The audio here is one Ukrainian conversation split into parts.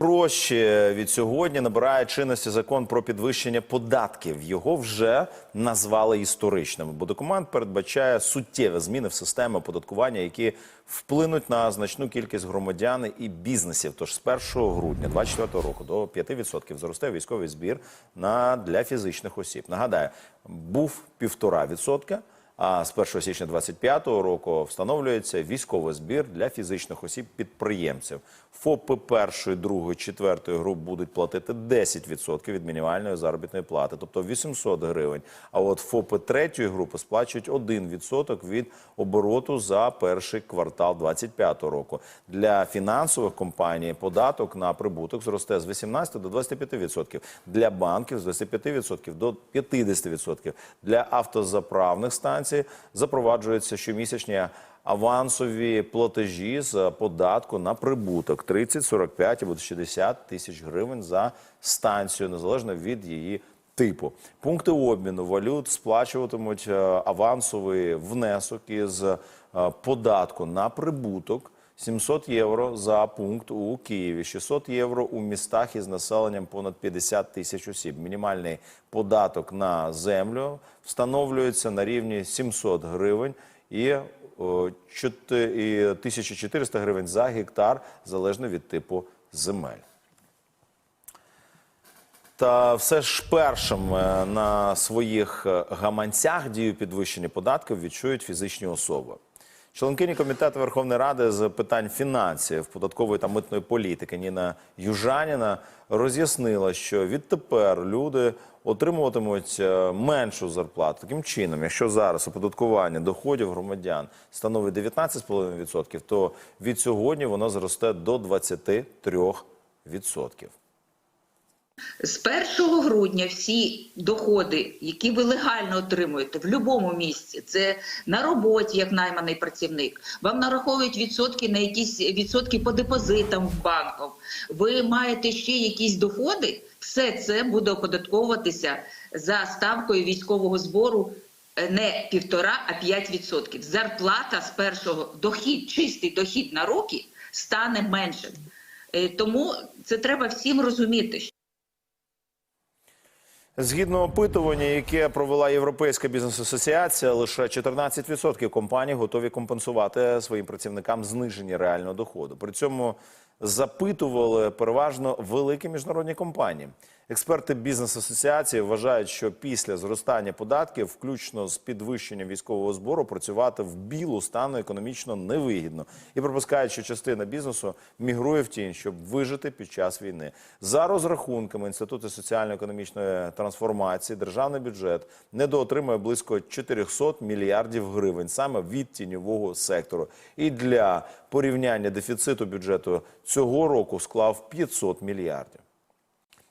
Проще від сьогодні набирає чинності закон про підвищення податків. Його вже назвали історичним, бо документ передбачає суттєві зміни в системі оподаткування, які вплинуть на значну кількість громадян і бізнесів. Тож з 1 грудня 2024 року до 5% зросте військовий збір на для фізичних осіб. Нагадаю, був півтора відсотка. А з 1 січня 2025 року встановлюється військовий збір для фізичних осіб підприємців. ФОПи першої, другої, четвертої груп будуть платити 10% від мінімальної заробітної плати, тобто 800 гривень. А от ФОПи третьої групи сплачують 1% від обороту за перший квартал 2025 року. Для фінансових компаній податок на прибуток зросте з 18 до 25%. Для банків з 25% до 50%. Для автозаправних станцій запроваджуються щомісячні авансові платежі з податку на прибуток 30, 45 або 60 тисяч гривень за станцію, незалежно від її типу. Пункти обміну валют сплачуватимуть е, авансовий внесок із е, податку на прибуток. 700 євро за пункт у Києві, 600 євро у містах із населенням понад 50 тисяч осіб. Мінімальний податок на землю встановлюється на рівні 700 гривень і о, чотир- 1400 гривень за гектар, залежно від типу земель. Та все ж першим е, на своїх е, гаманцях дію підвищення податків відчують фізичні особи. Членкині комітету Верховної Ради з питань фінансів, податкової та митної політики Ніна Южаніна роз'яснила, що відтепер люди отримуватимуть е, меншу зарплату. Таким чином, якщо зараз оподаткування доходів громадян становить 19,5%, то від сьогодні воно зросте до 23%. З 1 грудня всі доходи, які ви легально отримуєте в будь-якому місці, це на роботі, як найманий працівник, вам нараховують відсотки на якісь відсотки по депозитам в банках. Ви маєте ще якісь доходи, все це буде оподатковуватися за ставкою військового збору. е, Не півтора, а 5 відсотків. Зарплата з першого дохід, чистий дохід на роки стане меншим. Е, Тому це треба всім розуміти. Згідно опитування, яке провела Європейська бізнес-асоціація, лише 14% компаній готові компенсувати своїм працівникам зниження реального доходу. При цьому запитували переважно великі міжнародні компанії. Експерти бізнес-асоціації вважають, що після зростання податків, включно з підвищенням військового збору, працювати в білу стане економічно невигідно і припускають, що частина бізнесу мігрує в тінь, щоб вижити під час війни. За розрахунками інституту соціально-економічної трансформації, державний бюджет недоотримує близько 400 мільярдів гривень саме від тіньового сектору. І для порівняння дефіциту бюджету цього року склав 500 мільярдів.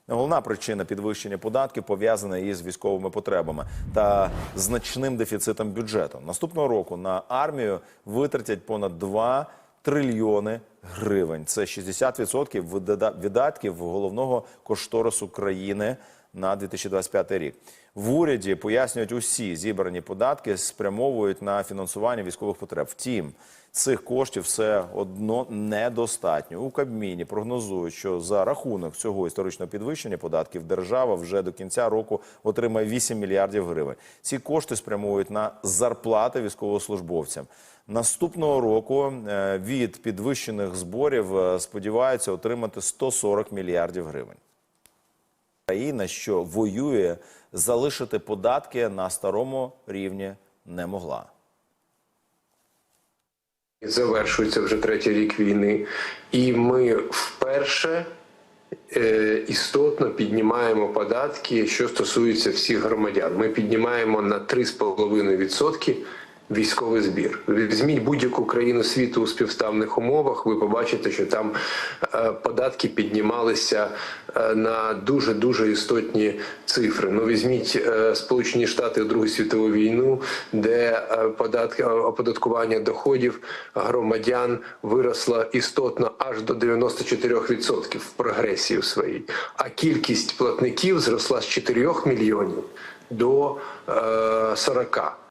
Головна причина підвищення податків пов'язана із військовими потребами та значним дефіцитом бюджету. Наступного року на армію витратять понад 2 трильйони гривень. Це 60% видада- видатків головного кошторису країни на 2025 рік. В уряді пояснюють, усі зібрані податки спрямовують на фінансування військових потреб. Втім, цих коштів все одно недостатньо. У Кабміні прогнозують, що за рахунок цього історичного підвищення податків держава вже до кінця року отримає 8 мільярдів гривень. Ці кошти спрямовують на зарплати військовослужбовцям. Наступного року е, від підвищених зборів е, сподіваються отримати 140 мільярдів гривень. Країна, що воює, залишити податки на старому рівні не могла. Завершується вже третій рік війни, і ми вперше е, істотно піднімаємо податки, що стосується всіх громадян. Ми піднімаємо на 3,5% військовий збір. Візьміть будь-яку країну світу у співставних умовах. Ви побачите, що там е, податки піднімалися е, на дуже дуже істотні цифри. Ну візьміть е, Сполучені Штати у Другу світову війну, де податки оподаткування доходів громадян виросло істотно аж до 94% в прогресії своїй, а кількість платників зросла з 4 мільйонів до е, 40.